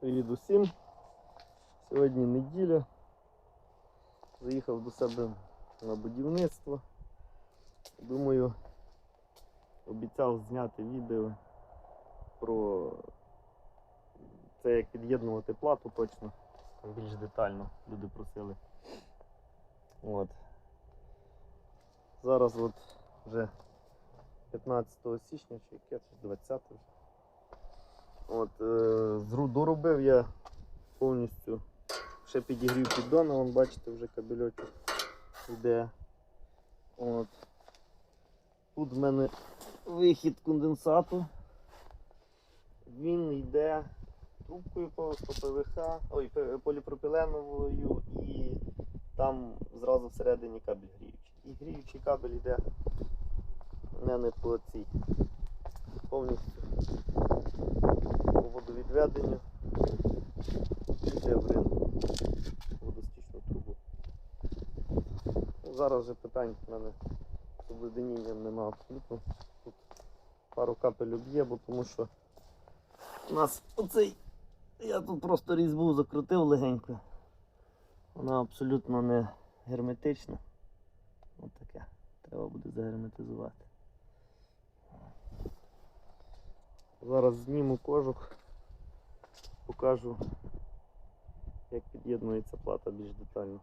Привіт усім. Сьогодні неділя. Заїхав до себе на будівництво. Думаю, обіцяв зняти відео про це, як під'єднувати плату точно, там більш детально люди просили. От. Зараз от вже 15 січня чи яке це 20 вже. От, е, доробив я повністю. Ще підігрів піддона, вон бачите, вже кабельочок йде. От. Тут в мене вихід конденсату. Він йде трубкою по по ПВХ, ой, поліпропіленовою і там зразу всередині кабель гріючий. І гріючий кабель йде в мене по цій повністю по водовідведенню йде в ринку водостічну трубу. Зараз вже питань в мене з обледенінням нема абсолютно. Тут пару капель об'є, бо тому що у нас оцей, я тут просто різьбу закрутив легенько. Вона абсолютно не герметична. Ось таке. Треба буде загерметизувати. Зараз зніму кожух, покажу, як під'єднується плата більш детально.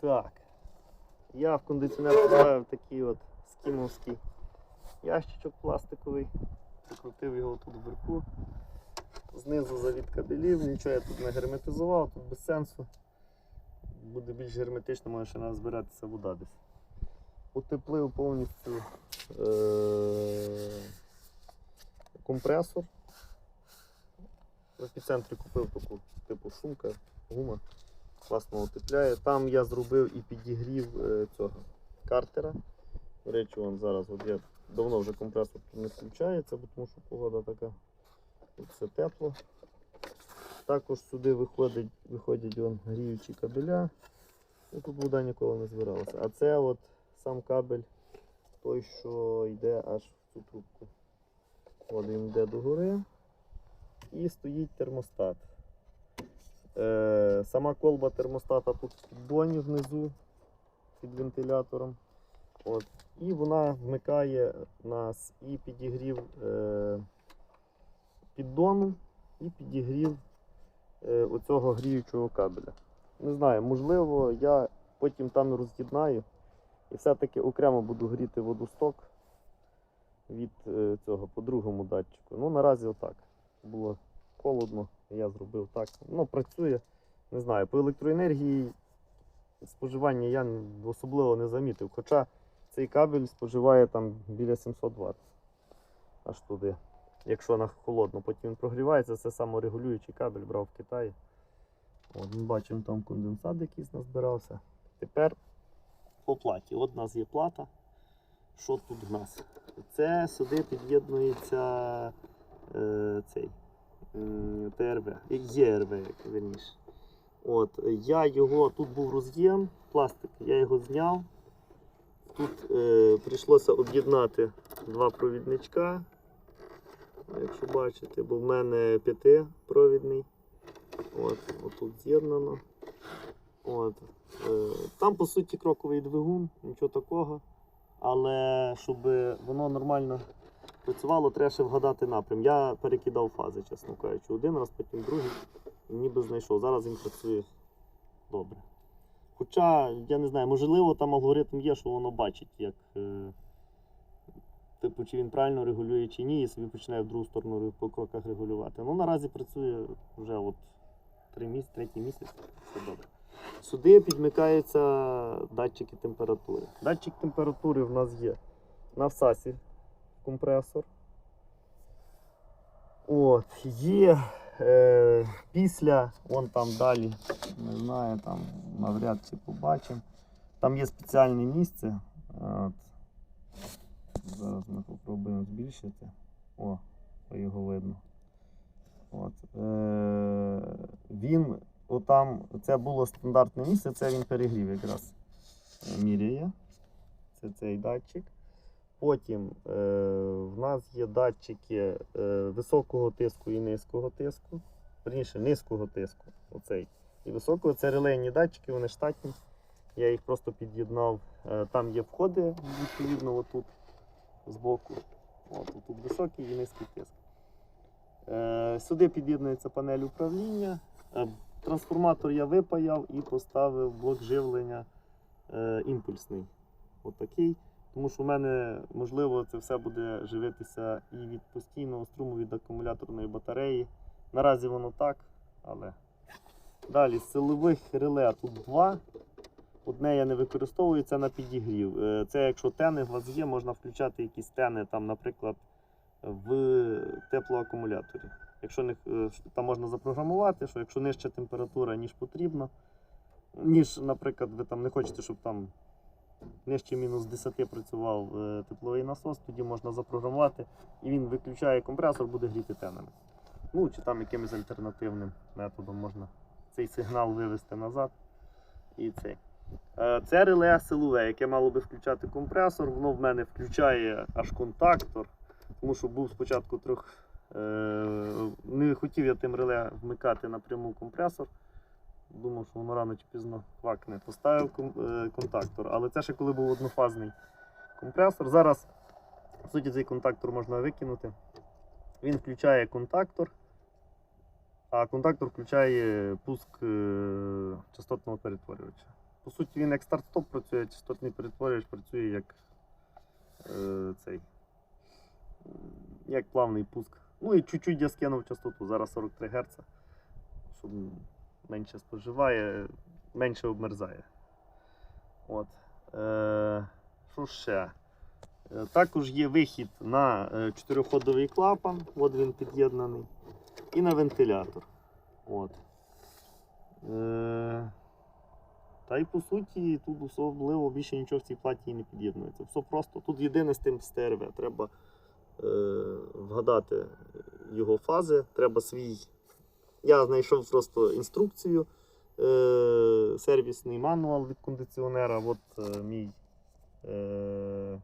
Так. Я в кондиціонер поставив такий от скімовський ящичок пластиковий, прикрутив його тут вверху. Знизу завід кабелів, нічого я тут не герметизував, тут без сенсу. Буде більш герметично, може ще треба збиратися вода десь. Утеплив повністю е- компресор. В епіцентрі купив таку типу шумка, гума. Класно утепляє. Там я зробив і підігрів е, цього картера. До речі, вон зараз от я давно вже компресор не включається, тому що погода така. Тут все тепло. Також сюди виходить, виходять вон, гріючі кабеля. Ну, тут вода ніколи не збиралася. А це от сам кабель, той, що йде аж в цю трубку. От він йде догори. І стоїть термостат. Е, сама колба термостата тут в піддоні внизу під вентилятором. От. І вона вмикає нас і підігрів е, піддону, і підігрів е, оцього гріючого кабеля. Не знаю, можливо, я потім там роз'єднаю і все-таки окремо буду гріти водосток від е, цього по другому датчику. Ну, наразі отак. Було холодно, я зробив так. Ну, працює. Не знаю, по електроенергії споживання я особливо не замітив. Хоча цей кабель споживає там біля 700 Вт. Аж туди. Якщо на холодно, потім він прогрівається, це саморегулюючий кабель брав в Китаї. От, ми бачимо там конденсат якийсь назбирався. Тепер по платі. От у нас є плата. Що тут в нас? Це сюди під'єднується е, цей м, ТРВ, ЄРВ, як верніше. От, я його, тут був роз'єм, пластик, я його зняв. Тут е, прийшлося об'єднати два провідничка, якщо бачите, бо в мене п'ятипровідний. От, отут з'єднано. От, е, там, по суті, кроковий двигун, нічого такого. Але щоб воно нормально працювало, треба ще вгадати напрям. Я перекидав фази, чесно кажучи. Один раз, потім другий. І ніби знайшов. Зараз він працює добре. Хоча, я не знаю, можливо, там алгоритм є, що воно бачить, як. Типу, чи він правильно регулює, чи ні, і собі починає в другу сторону по кроках регулювати. Ну, наразі працює вже от три місяці, третій місяць, все добре. Сюди підмикаються датчики температури. Датчик температури в нас є на всасі компресор. От, є е, після, вон там далі, не знаю, там навряд чи побачимо. Там є спеціальне місце. От. Зараз ми спробуємо збільшити. О, його видно. От. Е, він отам це було стандартне місце, це він перегрів якраз е, міряє. Це цей датчик. Потім е, в нас є датчики е, високого тиску і низького тиску. Верніше, низького тиску. Оцей. І високого це релейні датчики, вони штатні. Я їх просто під'єднав. Е, там є входи, відповідно, отут збоку. От, тут високий і низький тиск. Е, сюди під'єднується панель управління. Е, трансформатор я випаяв і поставив блок живлення е, імпульсний. Отакий. Тому що в мене, можливо, це все буде живитися і від постійного струму від акумуляторної батареї. Наразі воно так, але. Далі, з силових реле тут два. Одне я не використовую, це на підігрів. Е, Це якщо тени у вас є, можна включати якісь тени, там, наприклад, в теплоакумуляторі. Якщо не, е, там можна запрограмувати, що якщо нижча температура, ніж потрібно, ніж, наприклад, ви там не хочете, щоб там нижче мінус 10 працював е, тепловий насос, тоді можна запрограмувати, і він виключає компресор, буде гріти тенами. Ну, чи там якимось альтернативним методом можна цей сигнал вивести назад. І цей. Е, Це реле силове, яке мало би включати компресор. Воно в мене включає аж контактор, тому що був спочатку трохи. Е, не хотів я тим реле вмикати напряму компресор. Думав, що воно рано чи пізно квакне. Поставив е, контактор. Але це ще коли був однофазний компресор. Зараз, в суті, цей контактор можна викинути. Він включає контактор, а контактор включає пуск частотного перетворювача. По суті, він як старт-стоп працює, частотний перетворювач працює як е, цей. Як плавний пуск. Ну і чуть-чуть я скинув частоту, зараз 43 Гц, щоб менше споживає, менше обмерзає. От. Е, що ще? Е, Також є вихід на е, чотириходовий клапан, от він під'єднаний, і на вентилятор. От. Е, та й по суті, тут особливо більше нічого в цій платі не під'єднується. Все просто. Тут єдине з тим СТРВ. Треба е, вгадати його фази, треба свій. Я знайшов просто інструкцію, е, сервісний мануал від кондиціонера. От е, мій е,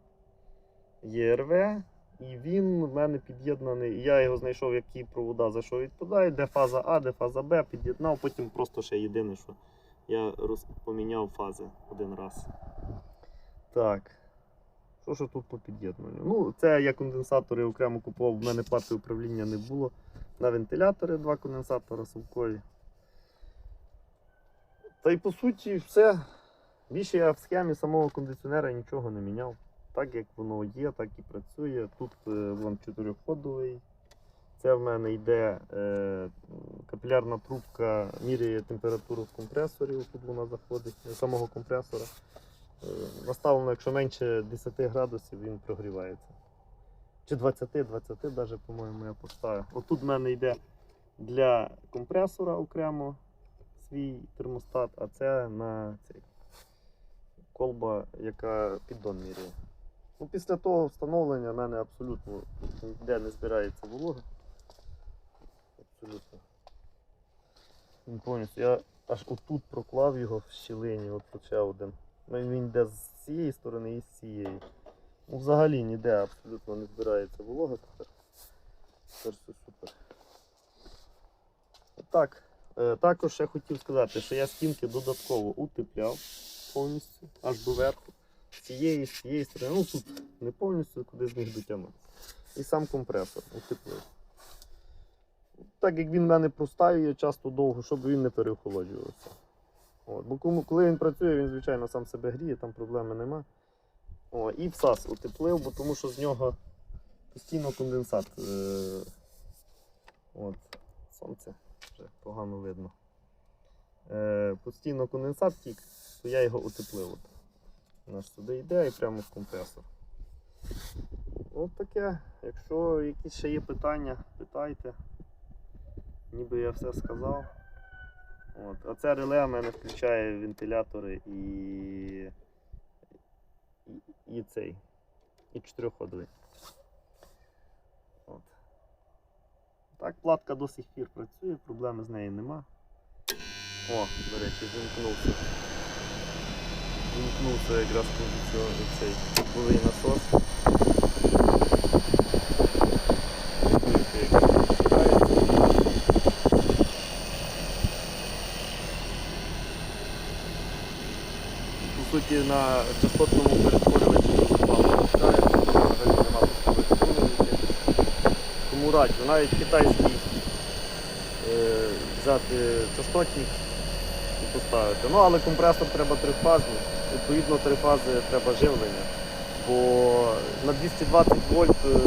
ЄРВ. І він в мене під'єднаний. Я його знайшов, які провода за що відповідають, де фаза А, де фаза Б, під'єднав, потім просто ще єдине, що я поміняв фази один раз. Так. Що ж тут по під'єднанню? Ну, це я конденсатори окремо купував, в мене плати управління не було. На вентилятори два конденсатори совкові. Та й по суті все. Більше я в схемі самого кондиціонера нічого не міняв. Так як воно є, так і працює. Тут е, вон чотирьохходовий. Це в мене йде е, капілярна трубка, міряє температуру в компресорі, тут вона заходить з самого компресора. Е, наставлено, якщо менше 10 градусів, він прогрівається. Чи 20, 20 навіть, по-моєму, я поставив. Отут в мене йде для компресора окремо свій термостат, а це на цей колба, яка піддон міряє. Ну, після того встановлення в мене абсолютно ніде не збирається волога. Абсолютно. Він повністю. Я аж отут проклав його в щілині, от тут один. Ну, Він йде з цієї сторони і з цієї. Ну, взагалі ніде абсолютно не збирається волога тепер. Тепер все супер. Так. Е, також я хотів сказати, що я стінки додатково утепляв повністю аж до верху. З цієї, з цієї сторони. Ну тут не повністю, куди з них дотягнути. І сам компресор утеплив. Так як він в мене простаює часто довго, щоб він не переохолоджувався. От, бо кому- коли він працює, він, звичайно, сам себе гріє, там проблеми нема. О, і всас утеплив, бо тому що з нього постійно конденсат. Е, от, сонце вже погано видно. Е, постійно конденсат тік, то я його утеплив. От. У нас сюди йде і прямо в компресор. От таке. Якщо якісь ще є питання, питайте. Ніби я все сказав. От. А це реле в мене включає вентилятори і, і, цей. І чотирьохходовий. От. Так, платка до сих пір працює, проблеми з нею нема. О, до речі, вимкнувся. Вимкнувся якраз цей були насос. Чуєте, як він вмикається. По суті, на частотному перетворювачі вмикає, взагалі нема пускових. Тому раджу, навіть китайський е, взяти частотник і поставити. Ну, але компресор треба трифазний, відповідно три фази треба живлення. Бо на 220 вольт е,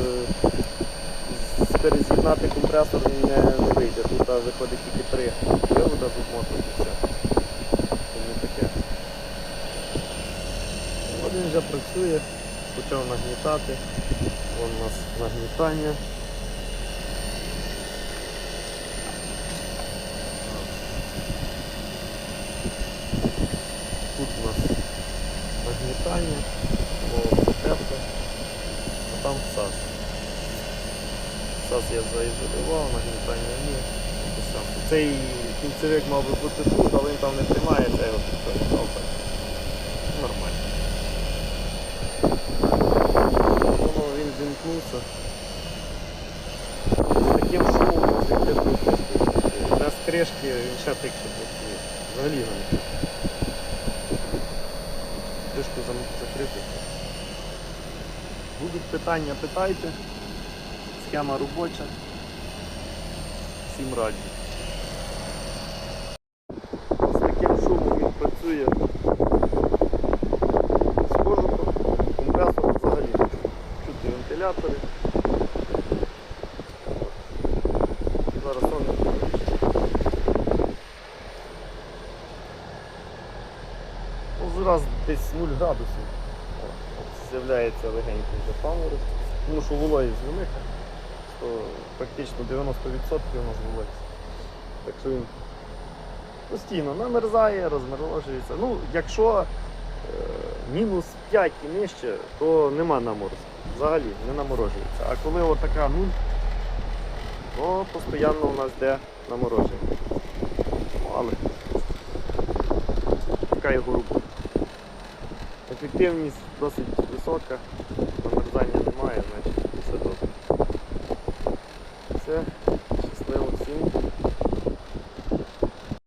перез'єднати компресор не, вийде. Тут виходить тільки три привода з все. Тому таке. Вже працює, почав нагнітати. Вон у нас нагнітання. Тут у нас нагнітання, тепло, а там САС. САС я заізолював, нагнітання ні. Цей кінцевик мав би бути тут, але він там не тримається, я його підтримав. Нормально. Воно він вімкнувся. З таким шумом. Без кришки він ще тихше працює. Взагалі не. Кришку закрити. Будуть питання, питайте. Схема робоча. Всім раді. З таким шумом він працює. Схожу компресор взагалі. Чути вентилятори. Зараз он Ну, зараз десь 0 градусів. З'являється легенький вже паморозь. Тому що вологість велика, то практично 90% у нас вологість. Так що він постійно намерзає, розморожується. Ну, якщо е, мінус 5 і нижче, то нема наморозки. Взагалі не наморожується. А коли отака нуль, то постійно у нас йде намороження. Ну, але така його робота. Ефективність досить висока, намерзання немає.